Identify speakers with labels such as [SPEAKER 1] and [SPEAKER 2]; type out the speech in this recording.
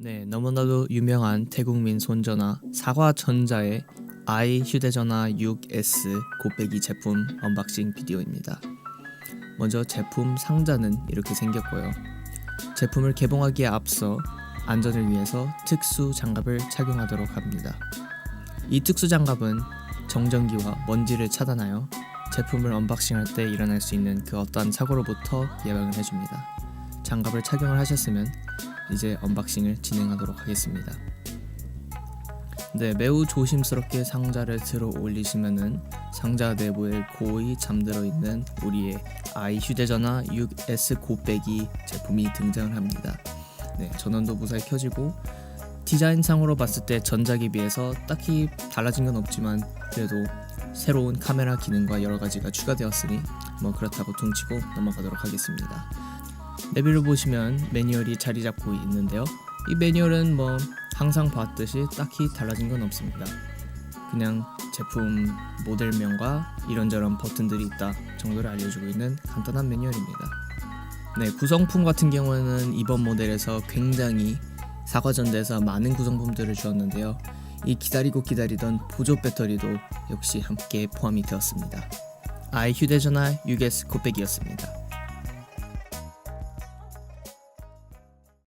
[SPEAKER 1] 네, 너무나도 유명한 태국민 손전화 사과전자의 i 휴대전화 6S 곱빼기 제품 언박싱 비디오입니다. 먼저 제품 상자는 이렇게 생겼고요. 제품을 개봉하기에 앞서 안전을 위해서 특수 장갑을 착용하도록 합니다. 이 특수 장갑은 정전기와 먼지를 차단하여 제품을 언박싱할 때 일어날 수 있는 그 어떠한 사고로부터 예방을 해줍니다. 장갑을 착용을 하셨으면 이제 언박싱을 진행하도록 하겠습니다. 네, 매우 조심스럽게 상자를 들어 올리시면은 상자 내부에 고이 잠들어 있는 우리의 i 휴대전화 6S 곱빼기 제품이 등장을 합니다. 네, 전원도 무사히 켜지고 디자인상으로 봤을 때 전작에 비해서 딱히 달라진 건 없지만 그래도 새로운 카메라 기능과 여러 가지가 추가되었으니 뭐 그렇다고 퉁치고 넘어가도록 하겠습니다. 레뷰를 보시면 매뉴얼이 자리 잡고 있는데요. 이 매뉴얼은 뭐 항상 봤듯이 딱히 달라진 건 없습니다. 그냥 제품 모델명과 이런저런 버튼들이 있다 정도를 알려주고 있는 간단한 매뉴얼입니다. 네, 구성품 같은 경우는 이번 모델에서 굉장히 사과전대에서 많은 구성품들을 주었는데요. 이 기다리고 기다리던 보조 배터리도 역시 함께 포함이 되었습니다. i 휴대전화 6S 곱빼기였습니다.